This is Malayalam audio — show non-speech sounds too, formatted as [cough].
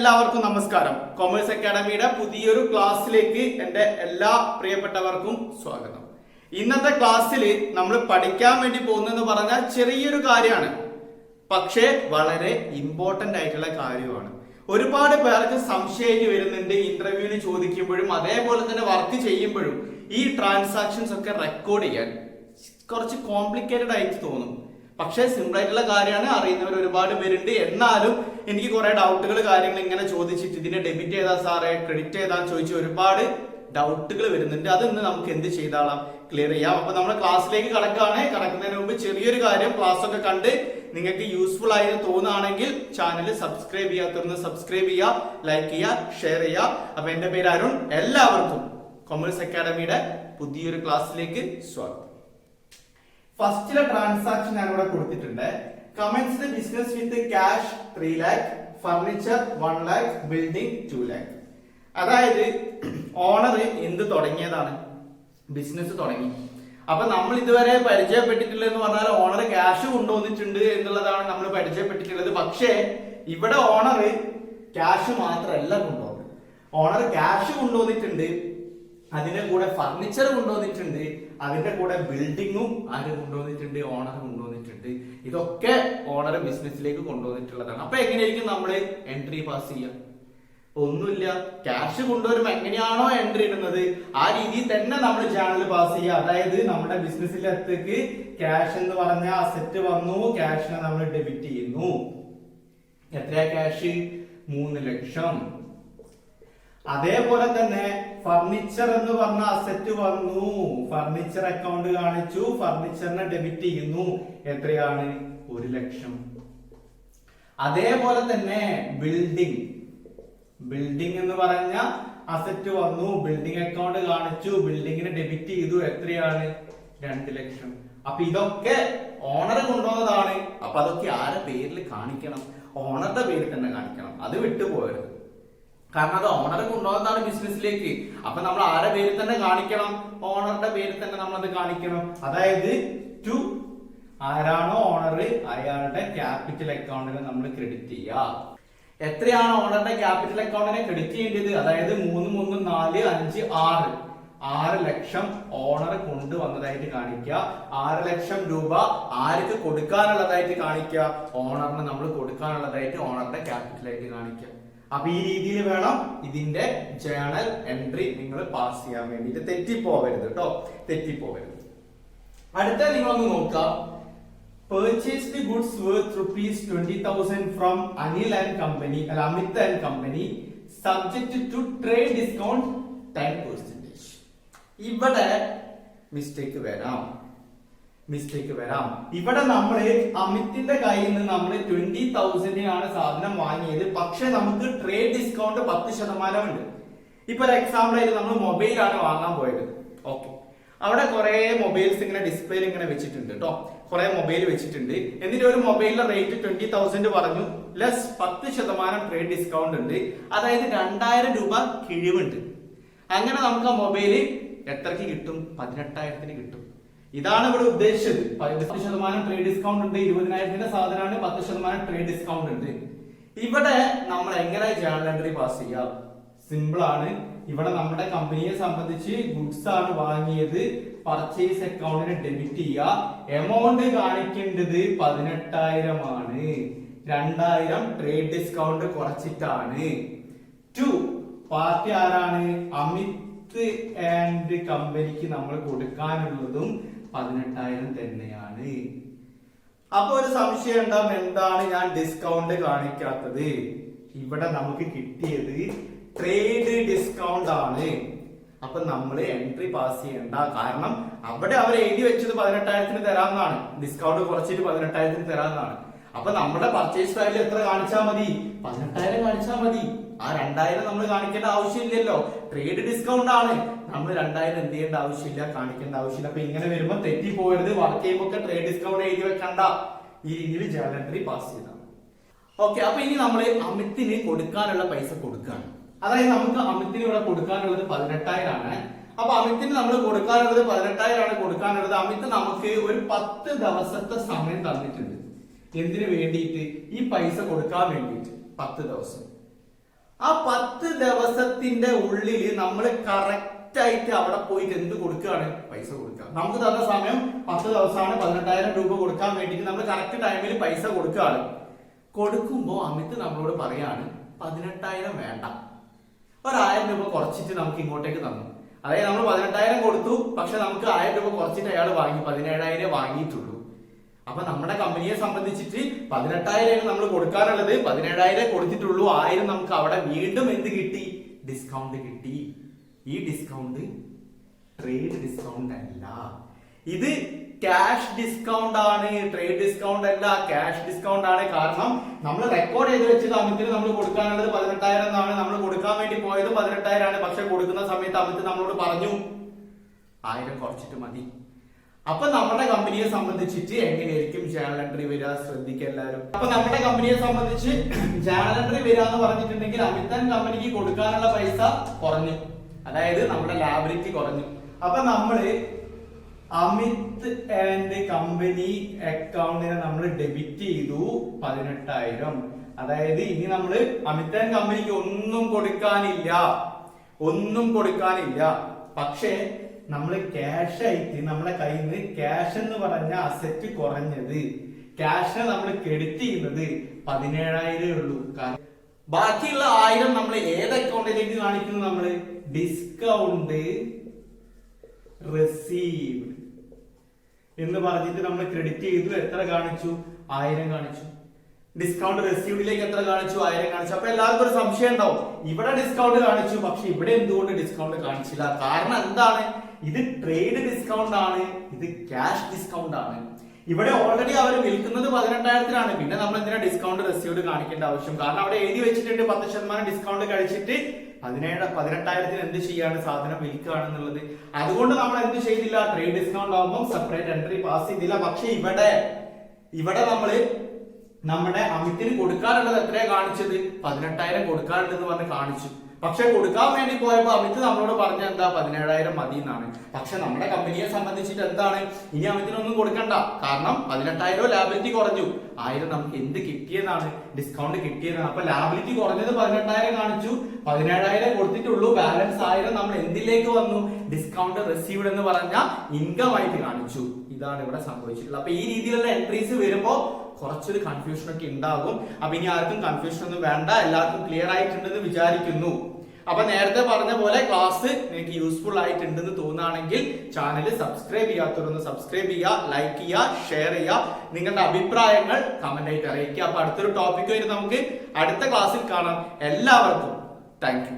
എല്ലാവർക്കും നമസ്കാരം. കൊമേഴ്സ് അക്കാഡമിയുടെ പുതിയൊരു ക്ലാസ്സിലേക്ക് എന്റെ എല്ലാ പ്രിയപ്പെട്ടവർക്കും സ്വാഗതം. ഇന്നത്തെ ക്ലാസ്സിൽ നമ്മൾ പഠിക്കാൻ വേണ്ടി പോകുന്നതെന്ന് പറഞ്ഞാൽ ചെറിയൊരു കാര്യമാണ്. പക്ഷേ വളരെ ഇമ്പോർട്ടന്റ് ആയിട്ടുള്ള കാര്യമാണ്. ഒരുപാട് പേർക്ക് സംശയമായിട്ട് വരുന്നുണ്ട് ഇന്റർവ്യൂവിന് ചോദിക്കുമ്പോഴും അതേപോലെ തന്നെ വർക്ക് ചെയ്യുമ്പോഴും ഈ ട്രാൻസാക്ഷൻസ് ഒക്കെ റെക്കോർഡ് ചെയ്യാൻ കുറച്ച് കോംപ്ലിക്കേറ്റഡ് ആയിട്ട് തോന്നും. പക്ഷേ സിമ്പിൾ ആയിട്ടുള്ള കാര്യമാണ് അറിയുന്നവർ ഒരുപാട് പേരുണ്ട്. എന്നാലും എനിക്ക് കുറെ ഡൗട്ടുകൾ കാര്യങ്ങൾ ഇങ്ങനെ ചോദിച്ചിട്ട് ഇതിനെ ഡെബിറ്റ് ചെയ്താൽ സാറേ ക്രെഡിറ്റ് ചെയ്താൽ ചോദിച്ച് ഒരുപാട് ഡൗട്ടുകൾ വരുന്നുണ്ട്. അത് ഇന്ന് നമുക്ക് എന്ത് ചെയ്താളാം? ക്ലിയർ ചെയ്യാം. അപ്പൊ നമ്മുടെ ക്ലാസ്സിലേക്ക് കടക്കുകയാണ്. കടക്കുന്നതിന് മുമ്പ് ചെറിയൊരു കാര്യം ക്ലാസ് ഒക്കെ കണ്ട് നിങ്ങൾക്ക് യൂസ്ഫുൾ ആയി തോന്നുകയാണെങ്കിൽ ചാനൽ സബ്സ്ക്രൈബ് ചെയ്യാത്തവരുന്ന് സബ്സ്ക്രൈബ് ചെയ്യുക ലൈക്ക് ചെയ്യുക ഷെയർ ചെയ്യുക. അപ്പൊ എന്റെ പേര് അരുൺ. എല്ലാവർക്കും കൊമേഴ്സ് അക്കാഡമിയുടെ പുതിയൊരു ക്ലാസ്സിലേക്ക് സ്വാഗതം. ഫസ്റ്റിലെ ട്രാൻസാക്ഷൻ ഞാൻ ഇവിടെ കൊടുത്തിട്ടുണ്ട്. Commence business with cash three lakh furniture one lakh building two lakh അതായത് [clears throat] ഓണർ എന്ത് തുടങ്ങിയതാണ്? ബിസിനസ് തുടങ്ങി. അപ്പൊ നമ്മൾ ഇതുവരെ പരിചയപ്പെട്ടിട്ടില്ല എന്ന് പറഞ്ഞാൽ ഓണർ ക്യാഷ് കൊണ്ടുവന്നിട്ടുണ്ട് എന്നുള്ളതാണ് നമ്മൾ പരിചയപ്പെട്ടിട്ടുള്ളത്. പക്ഷേ ഇവിടെ ഓണർ ക്യാഷ് മാത്രമല്ല കൊണ്ടുവന്നത്. ഓണർ ക്യാഷ് കൊണ്ടുവന്നിട്ടുണ്ട്. അതിന്റെ കൂടെ ഫർണിച്ചർ കൊണ്ടുവന്നിട്ടുണ്ട് അതിന്റെ കൂടെ ബിൽഡിങ്ങും ആര് കൊണ്ടുവന്നിട്ടുണ്ട് ഓണർ കൊണ്ടുവന്നിട്ടുണ്ട്. ഇതൊക്കെ ഓണർ ബിസിനസ്സിലേക്ക് കൊണ്ടുവന്നിട്ടുള്ളതാണ്. അപ്പൊ എങ്ങനെയായിരിക്കും നമ്മൾ എൻട്രി പാസ് ചെയ്യുക? ഒന്നുമില്ല. ക്യാഷ് കൊണ്ടുവരുമ്പോ എങ്ങനെയാണോ എൻട്രി ഇടുന്നത്? ആ രീതിയിൽ തന്നെ നമ്മൾ ചാനൽ പാസ് ചെയ്യുക. അതായത് നമ്മുടെ ബിസിനസ്സിലെത്തേക്ക് ക്യാഷ് എന്ന് പറഞ്ഞ അസെറ്റ് വന്നു. ക്യാഷിനെ നമ്മൾ ഡെബിറ്റ് ചെയ്യുന്നു. എത്രയാ ക്യാഷ് മൂന്ന് ലക്ഷം. അതേപോലെ തന്നെ ഫർണിച്ചർ എന്ന് പറഞ്ഞ അസറ്റ് വന്നു. ഫർണിച്ചർ അക്കൗണ്ട് കാണിച്ചു. ഫർണിച്ചറിനെ ഡെബിറ്റ് ചെയ്യുന്നു. എത്രയാണ്? ഒരു ലക്ഷം. അതേപോലെ തന്നെ ബിൽഡിംഗ് ബിൽഡിംഗ് എന്ന് പറഞ്ഞ അസറ്റ് വന്നു. ബിൽഡിംഗ് അക്കൗണ്ട് കാണിച്ചു. ബിൽഡിങ്ങിന് ഡെബിറ്റ് ചെയ്തു. എത്രയാണ്? രണ്ട് ലക്ഷം. അപ്പൊ ഇതൊക്കെ ഓണർ കൊണ്ടുവന്നതാണ്. അപ്പൊ അതൊക്കെ ആരുടെ പേരിൽ കാണിക്കണം? ഓണറുടെ പേരിൽ തന്നെ കാണിക്കണം. അത് വിട്ടുപോകരുത്. കാരണം അത് ഓണർ കൊണ്ടുവന്നതാണ് ബിസിനസ്സിലേക്ക് അപ്പൊ നമ്മൾ ആരുടെ പേരിൽ തന്നെ കാണിക്കണം? ഓണറുടെ പേരിൽ തന്നെ നമ്മൾ അത് കാണിക്കണം. അതായത് ടു ആരാണോ ഓണർ അയാളുടെ ക്യാപിറ്റൽ അക്കൗണ്ടിന് നമ്മൾ ക്രെഡിറ്റ് ചെയ്യുക. എത്രയാണ് ഓണറുടെ ക്യാപിറ്റൽ അക്കൗണ്ടിനെ ക്രെഡിറ്റ് ചെയ്യേണ്ടത്? അതായത് മൂന്ന് മൂന്ന് നാല് അഞ്ച് ആറ്. ആറ് ലക്ഷം ഓണർ കൊണ്ടുവന്നതായിട്ട് കാണിക്കുക. ആറ് ലക്ഷം രൂപ ആർക്ക് കൊടുക്കാനുള്ളതായിട്ട് കാണിക്കുക. ഓണറിന് നമ്മൾ കൊടുക്കാനുള്ളതായിട്ട് ഓണറുടെ ക്യാപിറ്റലായിട്ട് കാണിക്കുക. അപ്പൊ ഈ രീതിയിൽ വേണം ഇതിന്റെ ജേണൽ എൻട്രി നിങ്ങൾ പാസ് ചെയ്യാൻ വേണ്ടിയിട്ട്. തെറ്റിപ്പോവരുത് കേട്ടോ തെറ്റിപ്പോവരുത്. അടുത്ത നിങ്ങളൊന്ന് നോക്കാം. Purchased goods worth rupees twenty thousand from Anil and company അല്ല Amit and company subject to trade discount ten percentage ഇവിടെ മിസ്റ്റേക്ക് വരാം. മിസ്റ്റേക്ക് വരാം. ഇവിടെ നമ്മൾ അമിത്തിന്റെ കയ്യിൽ നിന്ന് നമ്മൾ ട്വന്റി തൗസൻഡിനാണ് സാധനം വാങ്ങിയത്. പക്ഷെ നമുക്ക് ട്രേഡ് ഡിസ്കൗണ്ട് പത്ത് ശതമാനം ഉണ്ട്. ഇപ്പൊ ഒരു എക്സാമ്പിൾ ആയിട്ട് നമ്മൾ മൊബൈലാണ് വാങ്ങാൻ പോയത്. ഓക്കെ അവിടെ കുറെ മൊബൈൽസ് ഇങ്ങനെ ഡിസ്പ്ലേയിൽ ഇങ്ങനെ വെച്ചിട്ടുണ്ട് കേട്ടോ കുറെ മൊബൈൽ വെച്ചിട്ടുണ്ട്. എന്നിട്ട് ഒരു മൊബൈലിന്റെ റേറ്റ് ട്വന്റി തൗസൻഡ് പറഞ്ഞു. ലെസ് പത്ത് ശതമാനം ട്രേഡ് ഡിസ്കൗണ്ട് ഉണ്ട്. അതായത് രണ്ടായിരം രൂപ കിഴിവുണ്ട്. അങ്ങനെ നമുക്ക് ആ മൊബൈൽ എത്രക്ക് കിട്ടും? പതിനെട്ടായിരത്തിന് കിട്ടും. ഇതാണ് ഇവിടെ ഉദ്ദേശിച്ചത്. പത്ത് ശതമാനം ട്രേഡ് ഡിസ്കൗണ്ട് ഉണ്ട് ഇരുപതിനായിരത്തിന്റെ സാധനമാണ് പത്ത് ശതമാനം ട്രേഡ് ഡിസ്കൗണ്ട് ഉണ്ട്. ഇവിടെ നമ്മൾ എങ്ങനെ ജേണൽ എൻട്രി പാസ് ചെയ്യാം? സിമ്പിൾ ആണ്. ഇവിടെ നമ്മുടെ കമ്പനിയെ സംബന്ധിച്ച് ഗുഡ്സ് ആണ് വാങ്ങിയത്. പർച്ചേസ് അക്കൗണ്ടിന് ഡെബിറ്റ് ചെയ്യുക. എമൗണ്ട് കാണിക്കേണ്ടത് പതിനെട്ടായിരം ആണ് രണ്ടായിരം ട്രേഡ് ഡിസ്കൗണ്ട് കുറച്ചിട്ടാണ്. ടു പാർട്ടി ആരാണ്? അമിത് ആൻഡ് കമ്പനിക്ക് നമ്മൾ കൊടുക്കാനുള്ളതും പതിനെട്ടായിരം തന്നെയാണ്. അപ്പൊ ഒരു സംശയം ഉണ്ടാവും എന്താണ് ഞാൻ ഡിസ്കൗണ്ട് കാണിക്കാത്തത്? ഇവിടെ നമുക്ക് കിട്ടിയത് ട്രേഡ് ഡിസ്കൗണ്ട് ആണ്. അപ്പൊ നമ്മൾ എൻട്രി പാസ് ചെയ്യണ്ട. കാരണം അവിടെ അവർ എഴുതി വെച്ചത് പതിനെട്ടായിരത്തിന് തരാമെന്നാണ് ഡിസ്കൗണ്ട് കുറച്ചിട്ട് പതിനെട്ടായിരത്തിന് തരാമെന്നാണ് അപ്പൊ നമ്മുടെ പർച്ചേസ് വാല്യൂ എത്ര കാണിച്ചാൽ മതി? പതിനെട്ടായിരം കാണിച്ചാൽ മതി. ആ രണ്ടായിരം നമ്മൾ കാണിക്കേണ്ട ആവശ്യമില്ലല്ലോ. ട്രേഡ് ഡിസ്കൗണ്ട് ആണ്. നമ്മൾ രണ്ടായിരം എന്ത് ചെയ്യേണ്ട ആവശ്യമില്ല കാണിക്കേണ്ട ആവശ്യമില്ല. അപ്പൊ ഇങ്ങനെ വരുമ്പോൾ തെറ്റിപ്പോകരുത് വർക്ക് ചെയ്യുമ്പോൾ ട്രേഡ് ഡിസ്കൗണ്ട് എഴുതി വെക്കണ്ട. ഈ രീതിയിൽ ജേണൽ പാസ് ചെയ്താൽ ഓക്കെ അപ്പൊ ഇനി നമ്മൾ അമിത്തിന് കൊടുക്കാനുള്ള പൈസ കൊടുക്കുകയാണ് അതായത് നമുക്ക് അമിത്തിന് ഇവിടെ കൊടുക്കാനുള്ളത് പതിനെട്ടായിരം ആണ് അപ്പൊ അമിത്തിന് നമ്മൾ കൊടുക്കാനുള്ളത് പതിനെട്ടായിരം ആണ് കൊടുക്കാനുള്ളത്. അമിത് നമുക്ക് ഒരു പത്ത് ദിവസത്തെ സമയം തന്നിട്ടുണ്ട്. എന്തിനു വേണ്ടിയിട്ട്? ഈ പൈസ കൊടുക്കാൻ വേണ്ടിയിട്ട്. പത്ത് ദിവസം. ആ പത്ത് ദിവസത്തിന്റെ ഉള്ളിൽ നമ്മൾ കറക്റ്റ് ആയിട്ട് അവിടെ പോയിട്ട് എന്ത് കൊടുക്കുകയാണ്? പൈസ കൊടുക്കുക. നമുക്ക് തന്ന സമയം പത്ത് ദിവസമാണ്. പതിനെട്ടായിരം രൂപ കൊടുക്കാൻ വേണ്ടിയിട്ട് നമ്മൾ കറക്റ്റ് ടൈമിൽ പൈസ കൊടുക്കുകയാണ്. കൊടുക്കുമ്പോൾ അമിത് നമ്മളോട് പറയാണ് പതിനെട്ടായിരം വേണ്ട. ഒരായിരം രൂപ കുറച്ചിട്ട് നമുക്ക് ഇങ്ങോട്ടേക്ക് തന്നു. അതായത് നമ്മൾ പതിനെട്ടായിരം കൊടുത്തു പക്ഷെ നമുക്ക് ആയിരം രൂപ കുറച്ചിട്ട് അയാൾ വാങ്ങി പതിനേഴായിരം വാങ്ങിയിട്ടുള്ളൂ. അപ്പൊ നമ്മുടെ കമ്പനിയെ സംബന്ധിച്ചിട്ട് പതിനെട്ടായിരം നമ്മൾ കൊടുക്കാനുള്ളത് പതിനേഴായിരം കൊടുത്തിട്ടുള്ളൂ. ആയിരം നമുക്ക് അവിടെ വീണ്ടും എന്ത് കിട്ടി? ഡിസ്കൗണ്ട് കിട്ടി. ഈ ഡിസ്കൗണ്ട് ട്രേഡ് ഡിസ്കൗണ്ട് അല്ല. ഇത് ക്യാഷ് ഡിസ്കൗണ്ട് ആണ്. ട്രേഡ് ഡിസ്കൗണ്ട് അല്ല. ക്യാഷ് ഡിസ്കൗണ്ട് ആണ്. കാരണം നമ്മൾ റെക്കോർഡ് ചെയ്ത് വെച്ചത് അമിത്തിന് നമ്മൾ കൊടുക്കാനുള്ളത് പതിനെട്ടായിരം എന്നാണ്. നമ്മൾ കൊടുക്കാൻ വേണ്ടി പോയത് പതിനെട്ടായിരം ആണ്. പക്ഷെ കൊടുക്കുന്ന സമയത്ത് അമിത് നമ്മളോട് പറഞ്ഞു ആയിരം കുറച്ചിട്ട് മതി. അപ്പൊ നമ്മുടെ കമ്പനിയെ സംബന്ധിച്ചിട്ട് എങ്ങനെയായിരിക്കും ജേണൽ എൻട്രി വരിക? ശ്രദ്ധിക്കുക എല്ലാവരും. അപ്പൊ നമ്മുടെ കമ്പനിയെ സംബന്ധിച്ച് [clears throat] ജേണൽ എൻട്രി വരിക എന്ന് പറഞ്ഞിട്ടുണ്ടെങ്കിൽ അമിതൻ കമ്പനിക്ക് കൊടുക്കാനുള്ള പൈസ കുറഞ്ഞു. അതായത് നമ്മുടെ ലാബിലിറ്റി കുറഞ്ഞു. അപ്പൊ നമ്മൾ അമിത് ആൻഡ് കമ്പനി അക്കൗണ്ടിനെ നമ്മൾ ഡെബിറ്റ് ചെയ്തു പതിനെട്ടായിരം. അതായത് ഇനി നമ്മൾ അമിത് ആൻഡ് കമ്പനിക്ക് ഒന്നും കൊടുക്കാനില്ല. ഒന്നും കൊടുക്കാനില്ല. പക്ഷേ നമ്മൾ ക്യാഷ് ആയിട്ട് നമ്മളെ കയ്യിൽ നിന്ന് ക്യാഷ് എന്ന് പറഞ്ഞ അസറ്റ് കുറഞ്ഞത്. ക്യാഷ് നമ്മൾ ക്രെഡിറ്റ് ചെയ്യുന്നത് പതിനേഴായിരമേ ഉള്ളൂ. കാരണം ബാക്കിയുള്ള ആയിരം നമ്മൾ ഏത് അക്കൗണ്ടിലേക്ക് കാണിക്കുന്നു നമ്മൾ ഡിസ്കൗണ്ട് റിസീവ്ഡ് എന്ന് പറഞ്ഞിട്ട് നമ്മൾ ക്രെഡിറ്റ് ചെയ്തു. എത്ര കാണിച്ചു? ആയിരം കാണിച്ചു. ഡിസ്കൗണ്ട് റെസീവിലേക്ക് എത്ര കാണിച്ചു? ആയിരം കാണിച്ചു. അപ്പൊ എല്ലാവർക്കും ഒരു സംശയം ഉണ്ടാവും. ഇവിടെ ഡിസ്കൗണ്ട് കാണിച്ചു പക്ഷെ ഇവിടെ എന്തുകൊണ്ട് ഡിസ്കൗണ്ട് കാണിച്ചില്ല? കാരണം എന്താണ്? ഇത് ട്രേഡ് ഡിസ്കൗണ്ട് ആണ് ഇത് ക്യാഷ് ഡിസ്കൗണ്ട് ആണ്. ഇവിടെ ഓൾറെഡി അവർ വിൽക്കുന്നത് പതിനെട്ടായിരത്തിലാണ് പിന്നെ നമ്മൾ എന്തിനാ ഡിസ്കൗണ്ട് റെസീവ്ഡ് കാണിക്കേണ്ട ആവശ്യം? കാരണം അവിടെ എഴുതി വെച്ചിട്ടുണ്ട് പത്ത് ശതമാനം ഡിസ്കൗണ്ട് കഴിച്ചിട്ട് പതിനേഴ് പതിനെട്ടായിരത്തിന് എന്ത് ചെയ്യാണ് സാധനം വിൽക്കുകയാണെന്നുള്ളത് അതുകൊണ്ട് നമ്മൾ എന്ത് ചെയ്തില്ല? ട്രേഡ് ഡിസ്കൗണ്ട് ആകുമ്പോൾ സെപ്പറേറ്റ് എൻട്രി പാസ് ചെയ്തില്ല. പക്ഷെ ഇവിടെ ഇവിടെ നമ്മൾ നമ്മുടെ അമിത്തിന് കൊടുക്കാനുള്ളത് എത്രയാണ് കാണിച്ചത്? പതിനെട്ടായിരം കൊടുക്കാറുണ്ടെന്ന് പറഞ്ഞ് കാണിച്ചു. പക്ഷെ കൊടുക്കാൻ വേണ്ടി പോയപ്പോ അമിത് നമ്മളോട് പറഞ്ഞ എന്താ പതിനേഴായിരം മതി എന്നാണ് പക്ഷെ നമ്മുടെ കമ്പനിയെ സംബന്ധിച്ചിട്ട് എന്താണ്? ഇനി അമിതിനൊന്നും കൊടുക്കണ്ട. കാരണം പതിനെട്ടായിരം ലാബിലിറ്റി കുറഞ്ഞു. ആയിരം നമുക്ക് എന്ത് കിട്ടിയതാണ് ഡിസ്കൗണ്ട് കിട്ടിയതാണ് അപ്പൊ ലാബിലിറ്റി കുറഞ്ഞത് പതിനെട്ടായിരം കാണിച്ചു. പതിനേഴായിരം കൊടുത്തിട്ടുള്ളൂ. ബാലൻസ് ആയിരം നമ്മൾ എന്തിലേക്ക് വന്നു? ഡിസ്കൗണ്ട് റിസീവ്ഡ് എന്ന് പറഞ്ഞ ഇൻകം ആയിട്ട് കാണിച്ചു. ഇതാണ് ഇവിടെ സംഭവിച്ചിട്ടുള്ളത്. അപ്പൊ ഈ രീതിയിലുള്ള എൻട്രീസ് വരുമ്പോ കുറച്ചൊരു കൺഫ്യൂഷൻ ഒക്കെ ഉണ്ടാകും. അപ്പൊ ഇനി ആർക്കും കൺഫ്യൂഷൻ ഒന്നും വേണ്ട. എല്ലാവർക്കും ക്ലിയർ ആയിട്ടുണ്ടെന്ന് വിചാരിക്കുന്നു. അപ്പൊ നേരത്തെ പറഞ്ഞ പോലെ ക്ലാസ് നിങ്ങൾക്ക് യൂസ്ഫുൾ ആയിട്ടുണ്ടെന്ന് തോന്നുകയാണെങ്കിൽ ചാനൽ സബ്സ്ക്രൈബ് ചെയ്യാത്തവരൊന്ന് സബ്സ്ക്രൈബ് ചെയ്യുക ലൈക്ക് ചെയ്യുക ഷെയർ ചെയ്യുക. നിങ്ങളുടെ അഭിപ്രായങ്ങൾ കമന്റ് ആയിട്ട് അറിയിക്കുക. അപ്പൊ അടുത്തൊരു ടോപ്പിക് വരെ നമുക്ക് അടുത്ത ക്ലാസ്സിൽ കാണാം. എല്ലാവർക്കും താങ്ക്